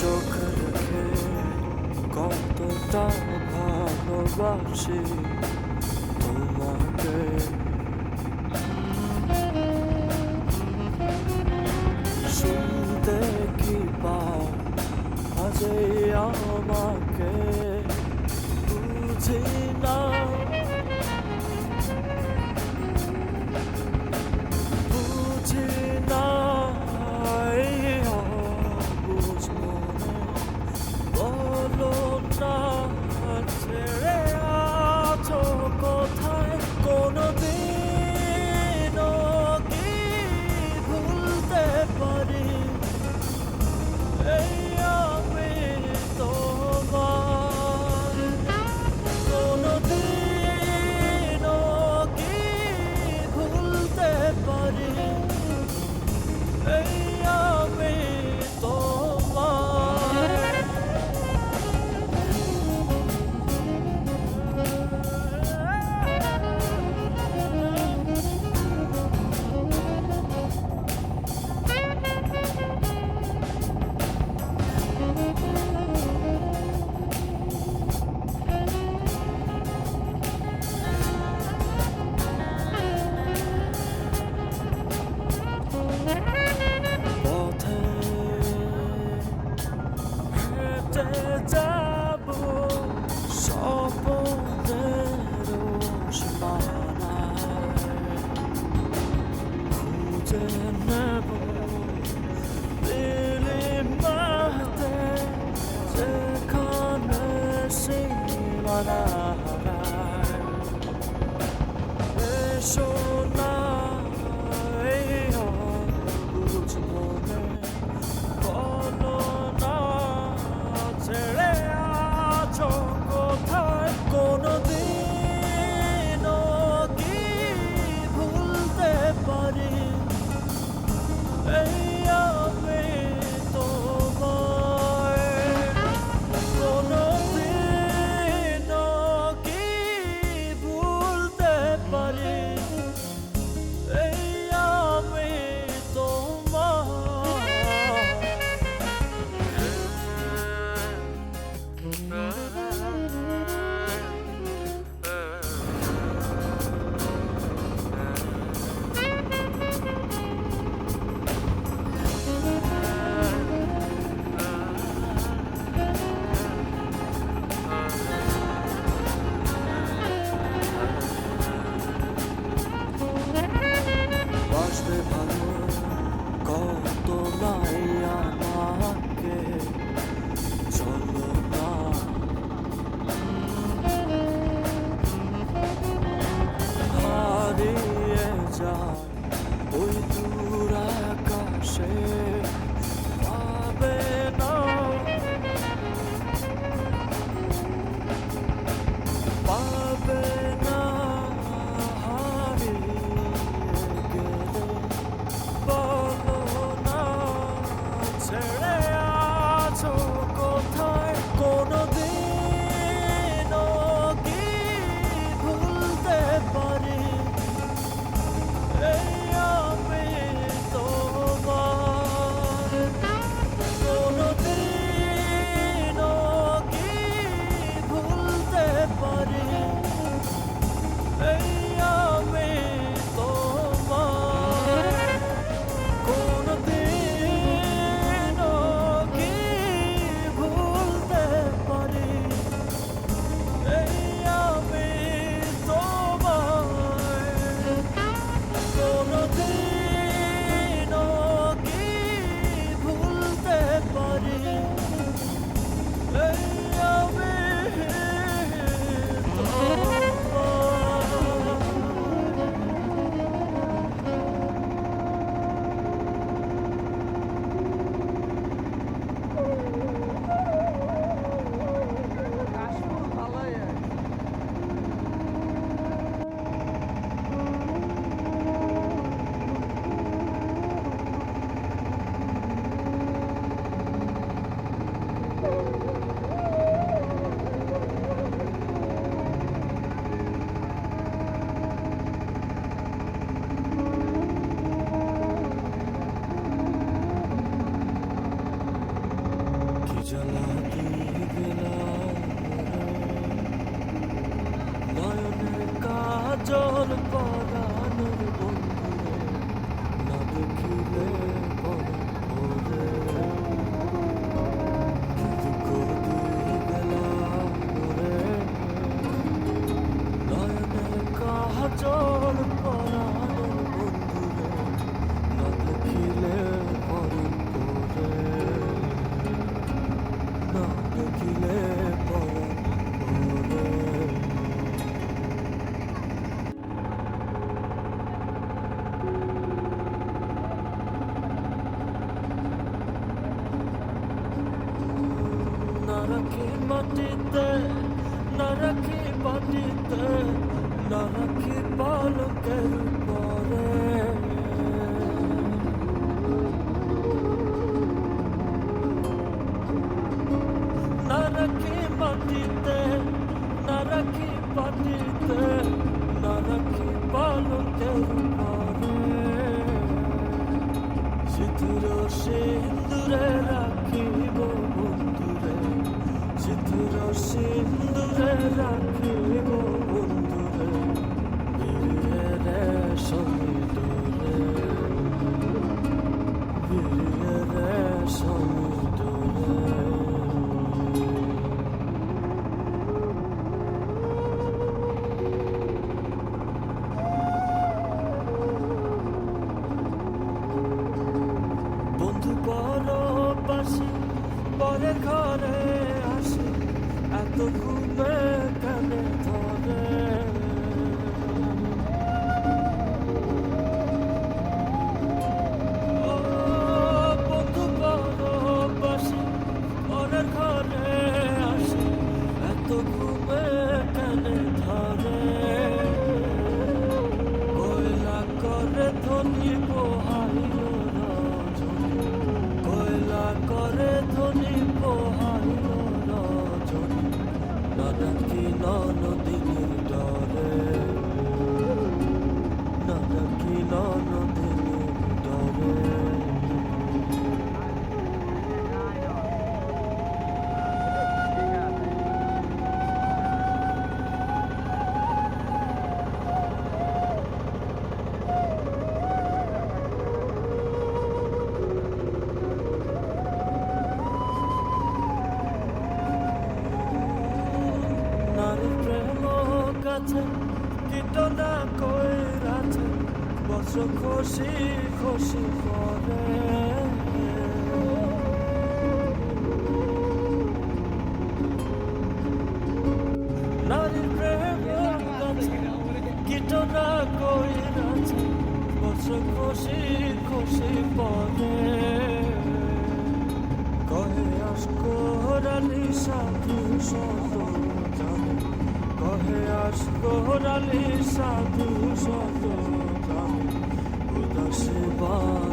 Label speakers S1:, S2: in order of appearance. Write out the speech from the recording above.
S1: চোখ রেখে কতটা ভালোবাসি তোমাকে। শুনতে কি পাও? আজই আমার মাটিতে না রাখি পাটিতে না রাখি পালকের পরে। না রাখি মাটিতে না রাখি পাটিতে না রাখি পালকের পরে। সিঁথুর সিন্দুরে başımda rakip the room. কাছে কীটনা কইরাছে বস খুশি খুশি করে। সাধু জানে উদাসী বানাইল